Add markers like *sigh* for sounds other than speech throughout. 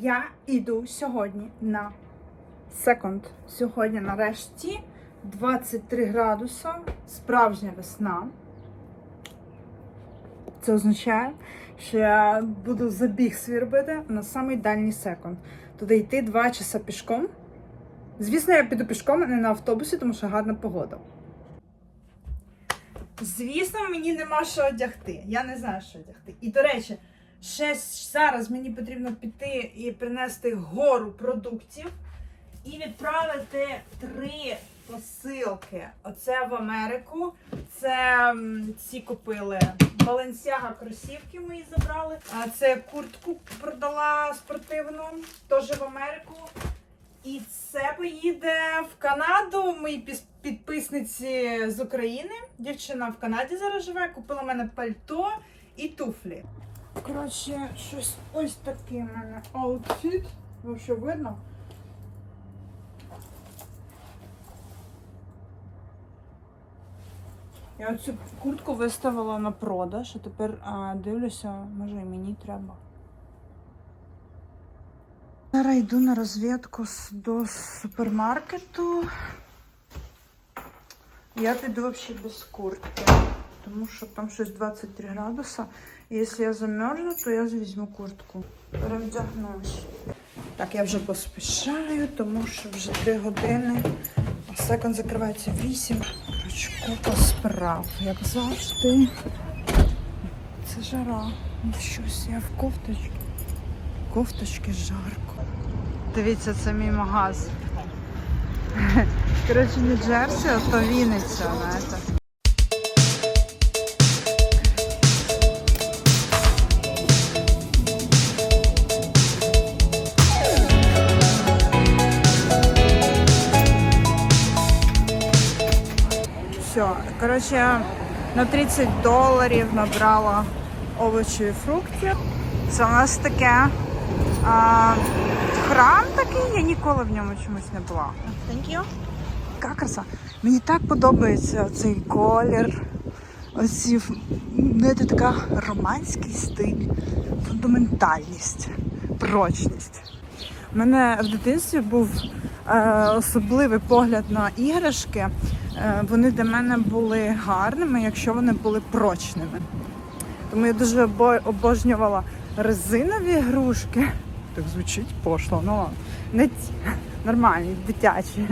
Я йду сьогодні на секонд. Сьогодні нарешті 23 градуса, справжня весна. Це означає, що я буду забіг свій робити на самий дальній секунд. Туди йти 2 часа пішком. Звісно, я піду пішком, а не на автобусі, тому що гарна погода. Звісно, мені нема що одягти. Я не знаю, що одягти. І до речі, ще зараз мені потрібно піти і принести гору продуктів і відправити три посилки. Оце в Америку. Це ці купили Balenciaga кросівки мої забрали. А це куртку продала спортивну, теж в Америку. І це поїде в Канаду. Мої підписниці з України. Дівчина в Канаді зараз живе, купила в мене пальто і туфлі. Коротше, щось ось такий в мене аутфіт. Вообще видно? Я оцю куртку виставила на продаж, а тепер а, дивлюся, може і мені треба. Зараз йду на розвідку до супермаркету. Я піду взагалі без куртки, тому що там щось 23 градуса. Якщо я замерзну, то я візьму куртку. Перевдягнусь. Так, я вже поспішаю, тому що вже 3 години. А секонд закривається 8. Коротше, купа справ, як завжди. Це жара. Щось я в кофточці. Кофточки жарко. Дивіться, це мій магаз. Коротше, не Джерсі, а то Вінниця, знаєте. Все, коротше, на 30 доларів набрала овочі і фруктів. Це у нас таке а, храм такий, я ніколи в ньому чомусь не була. Thank you. Яка краса. Мені так подобається цей колір. Оці ф- знаєте, така романський стиль, фундаментальність, прочність. У мене в дитинстві був е, особливий погляд на іграшки. Е, вони для мене були гарними, якщо вони були прочними. Тому я дуже обожнювала резинові ігрушки. Так звучить пошло, ну не ті, нормальні, дитячі.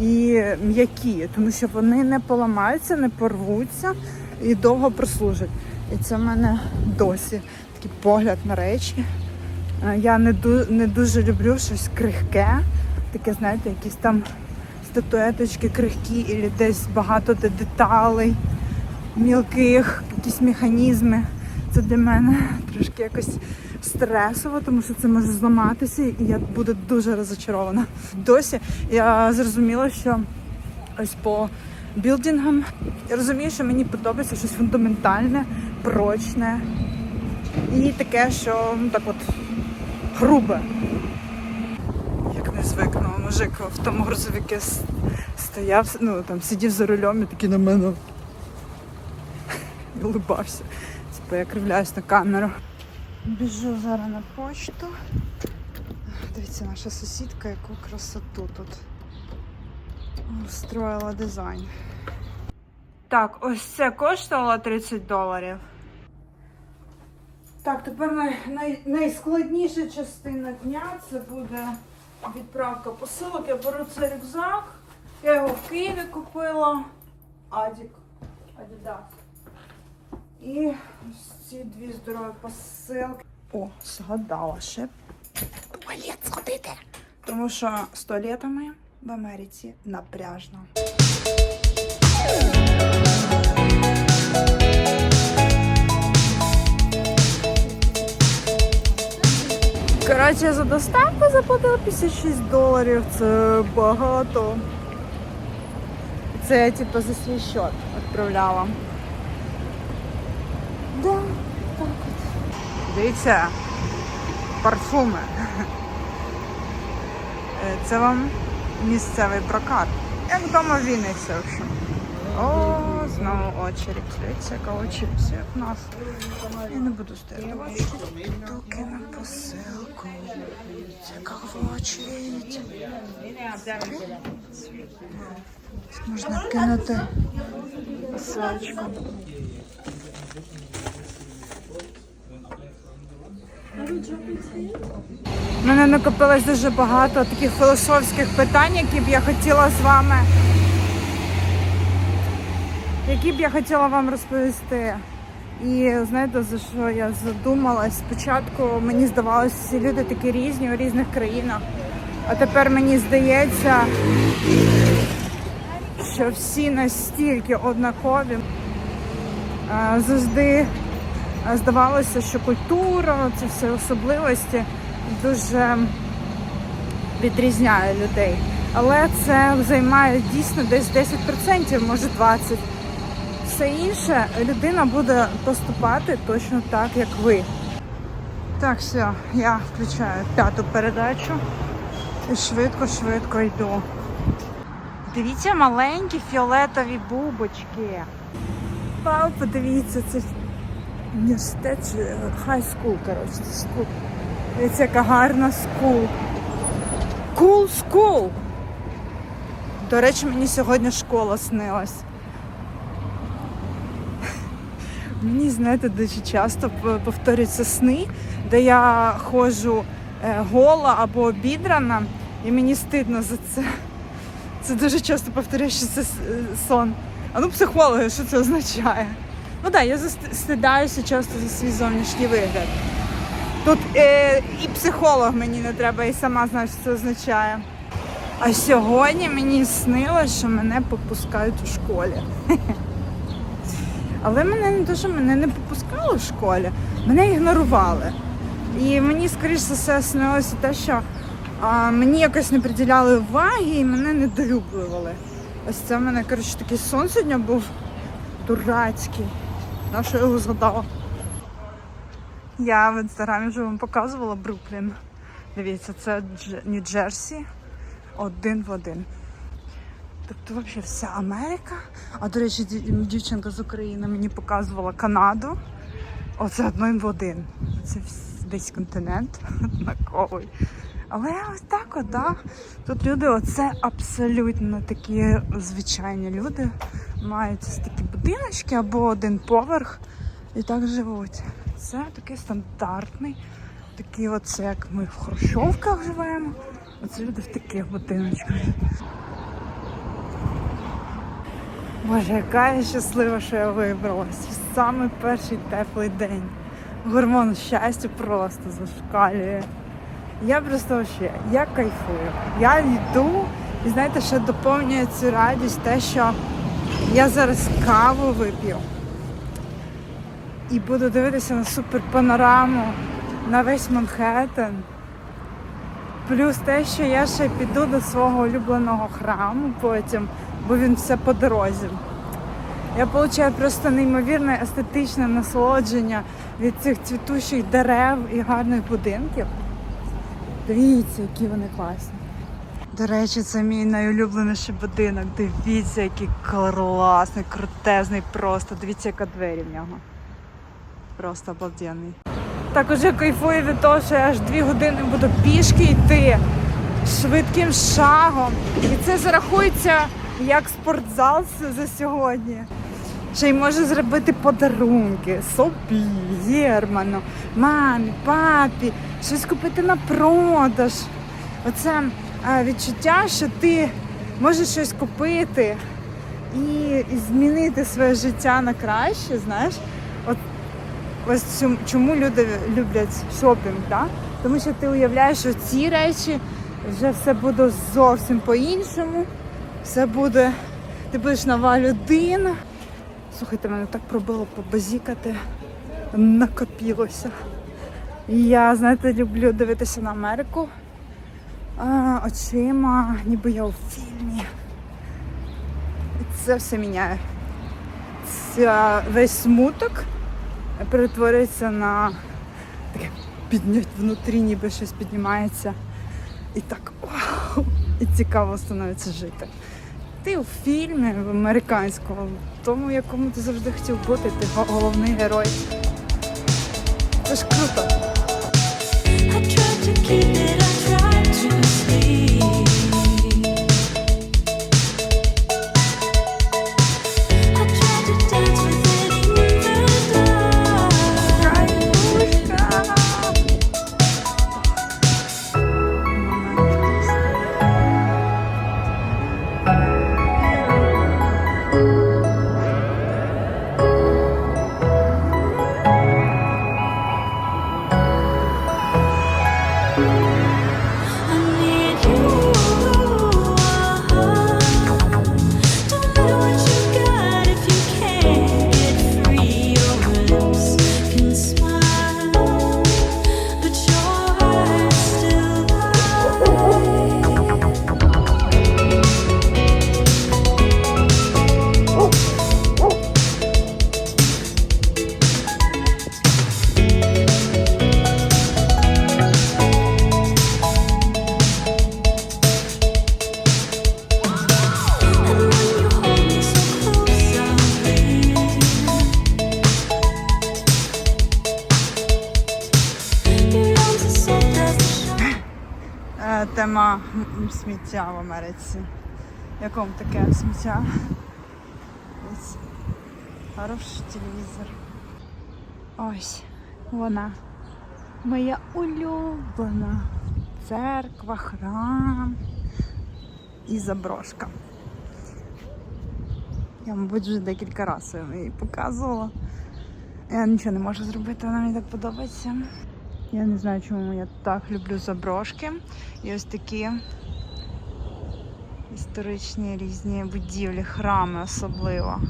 І м'які, тому що вони не поламаються, не порвуться і довго прослужать. І це в мене досі такий погляд на речі. Е, Я не дуже люблю щось крихке, таке, знаєте, якісь там статуеточки крихкі, і десь багато де деталей, мілких, якісь механізми. Це для мене трошки якось стресово, тому що це може зламатися, і я буду дуже розочарована. Досі я зрозуміла, що ось по білдингам я розумію, що мені подобається щось фундаментальне, прочне і таке, що ну, так от грубе. Звикну, мужик в тому грузовику стояв, ну там сидів за рулем і такий на мене *laughs* і улибався. Типу я кривляюсь на камеру. Біжу зараз на почту. Дивіться, наша сусідка, яку красоту тут устроїла дизайн. Так, ось це коштувало 30 доларів. Так, тепер най, най, найскладніша частина дня це буде відправка посилок. Я беру цей рюкзак. Я його в Києві купила. Адік. Адідас. І ось ці дві здорові посилки. О, згадала ще туалет сходити. Тому що з туалетами в Америці напряжно. Коротше, за доставку заплатила 56 доларів. Це багато. Це я типу за свій счет відправляла. Да, так от. Дивіться, парфуми. Е, Це вам місцевий прокат. Як вдома в Вінниці, в общем. О, знову очередь. Дивіться, яка очередь в нас. Я не буду стояти. Доки на посилку. Яка очередь. Можна кинути посилочку. У мене накопилось дуже багато таких філософських питань, які б я хотіла з вами. Які б я хотіла вам розповісти. І знаєте, за що я задумалась? Спочатку мені здавалося, всі люди такі різні у різних країнах. А тепер мені здається, що всі настільки однакові. Завжди здавалося, що культура, це все особливості дуже відрізняє людей. Але це займає дійсно десь 10%, може 20%. Все інше людина буде поступати точно так, як ви. Так, все, я включаю п'яту передачу і швидко-швидко йду. Дивіться маленькі фіолетові бубочки. Вау, подивіться, це університет, хай скул, коротше, це скул. Дивіться, яка гарна скул. Кул скул. До речі, мені сьогодні школа снилась. Мені, знаєте, дуже часто повторюються сни, де я ходжу е, гола або обідрана, і мені стидно за це. Це дуже часто повторюється сон. А ну, психологи, що це означає? Ну так, я стидаюся часто за свій зовнішній вигляд. Тут е, і психолог мені не треба, і сама знаю, що це означає. А сьогодні мені снилось, що мене попускають у школі. *laughs* Але мене не дуже мене не попускали в школі, мене ігнорували. І мені, скоріш за все, снилося те, що а, мені якось не приділяли уваги і мене недолюблювали. Ось це в мене, коротше, такий сон сьогодні був дурацький. На що його згадала? Я в інстаграмі вже вам показувала Бруклін. Дивіться, це Дж- Нью-Джерсі один в один. Тобто, взагалі, вся Америка. А до речі, дівчинка з України мені показувала Канаду. Оце один в один. Це весь континент *laughs* однаковий. Але ось так, от, да. Тут люди, оце абсолютно такі звичайні люди. Мають ось такі будиночки або один поверх і так живуть. Це такий стандартний, такий оце, як ми в Хрущовках живемо. Оце люди в таких будиночках. Боже, яка я щаслива, що я вибралась. Саме перший теплий день. Гормон щастя просто зашкалює. Я просто вообще, я кайфую. Я йду, і знаєте, що доповнює цю радість те, що я зараз каву вип'ю і буду дивитися на супер панораму, на весь Манхеттен. Плюс те, що я ще піду до свого улюбленого храму потім, бо він все по дорозі. Я отримую просто неймовірне естетичне насолодження від цих цвітущих дерев і гарних будинків. Дивіться, які вони класні. До речі, це мій найулюбленіший будинок. Дивіться, який класний, крутезний просто. Дивіться, яка двері в нього. Просто обалденний. Також я кайфую від того, що я аж дві години буду пішки йти швидким шагом. І це зарахується як спортзал за сьогодні. Ще й можу зробити подарунки собі, Єрману, мамі, папі, щось купити на продаж. Оце е, відчуття, що ти можеш щось купити і, і змінити своє життя на краще, знаєш. От Ось чому- люди люблять шопінг, да? тому що ти уявляєш, що ці речі вже все буде зовсім по-іншому. Все буде, ти будеш нова людина. Слухайте, мене так пробило побазікати, накопілося. Я, знаєте, люблю дивитися на Америку а, очима, ніби я у фільмі. І це все міняє. Це весь смуток перетворюється на таке підняття внутрі, ніби щось піднімається. І так вау! І цікаво становиться жити. Ти у фільмі в американському, тому, якому ти завжди хотів бути, ти головний герой. Це ж круто. I tried to keep it, сміття в Америці. Якому таке сміття? Ось. Хороший телевізор. Ось вона. Моя улюблена церква, храм і заброшка. Я, мабуть, вже декілька разів її показувала. Я нічого не можу зробити, вона мені так подобається. Я не знаю, чому я так люблю заброшки. І ось такі історичні різні будівлі, храми особливо.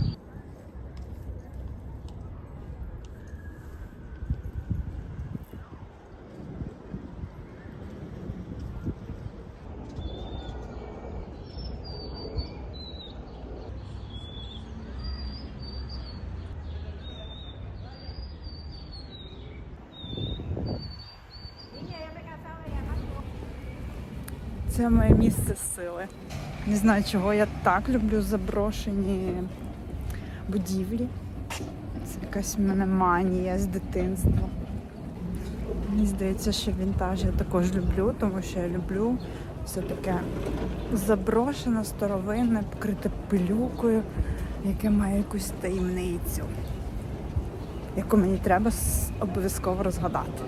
Це моє місце сили. Не знаю, чого я так люблю заброшені будівлі. Це якась в мене манія з дитинства. Мені здається, що вінтаж я також люблю, тому що я люблю все таке заброшене, старовинне, покрите пилюкою, яке має якусь таємницю, яку мені треба обов'язково розгадати.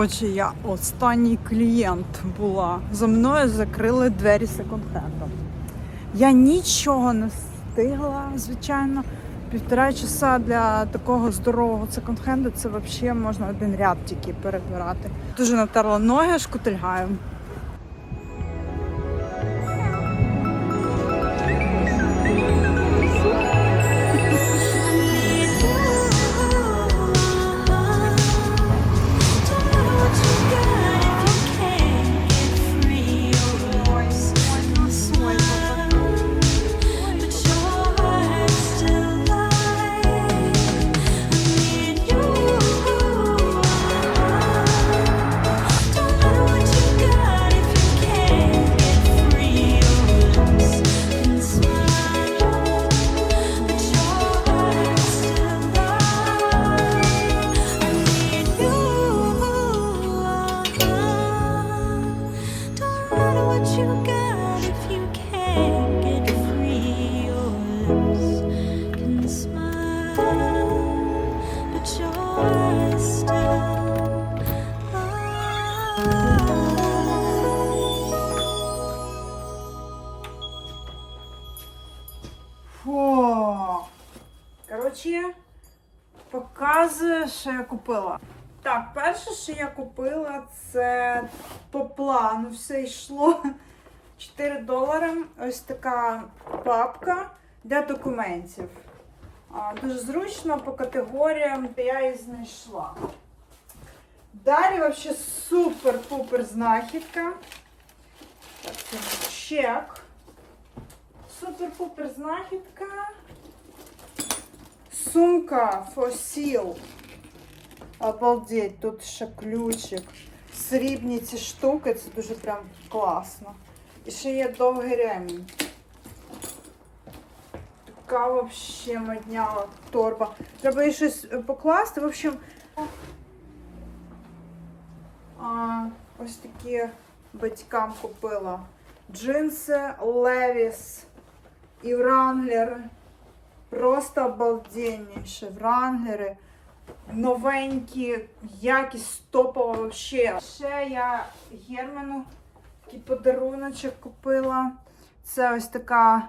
Коротше, я останній клієнт була. За мною закрили двері секонд-хенду. Я нічого не встигла, звичайно. Півтора часа для такого здорового секонд-хенду це взагалі можна один ряд тільки перебирати. Дуже натерла ноги, шкутильгаю. Коротше, показую, що я купила. Так, перше, що я купила, це по плану все йшло. *laughs* 4 долари. Ось така папка для документів. Дуже зручно по категоріям, де я її знайшла. Далі взагалі супер-пупер знахідка. Так, це чек. Супер-пупер знахідка. Сумка фосіл. Обалдеть, тут ще ключик. Срібні ці штуки, це дуже прям класно. І ще є довгий ремінь. Така вообще модняла торба. Треба їй щось е, покласти. В общем, а, ось такі батькам купила. Джинси Levi's і Wrangler. Просто обалденніші Wrangler. Новенькі, якість топова вообще. Ще я Герману такий подаруночок купила. Це ось така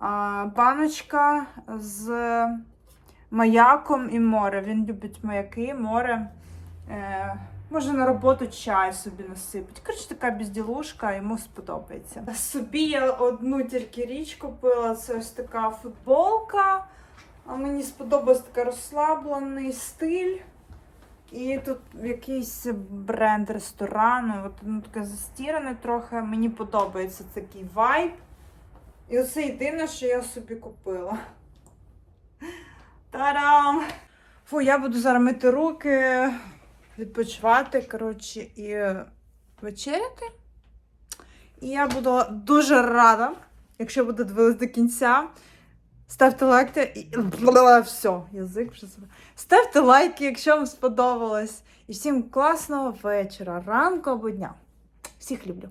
а, баночка з маяком і море. Він любить маяки, море. Е, може на роботу чай собі насипить. Коротше, така безділушка, йому сподобається. Собі я одну тільки річ купила. Це ось така футболка. А мені сподобався такий розслаблений стиль. І тут якийсь бренд ресторану, от воно таке застіране трохи. Мені подобається такий вайб. І оце єдине, що я собі купила. Та-дам! Фу, я буду зараз мити руки, відпочивати, коротше, і вечеряти. І я буду дуже рада, якщо буде дивитися до кінця. Ставте лайки і *laughs* все, язик вже себе. Ставте лайки, якщо вам сподобалось. І всім класного вечора, ранку або дня. Всіх люблю.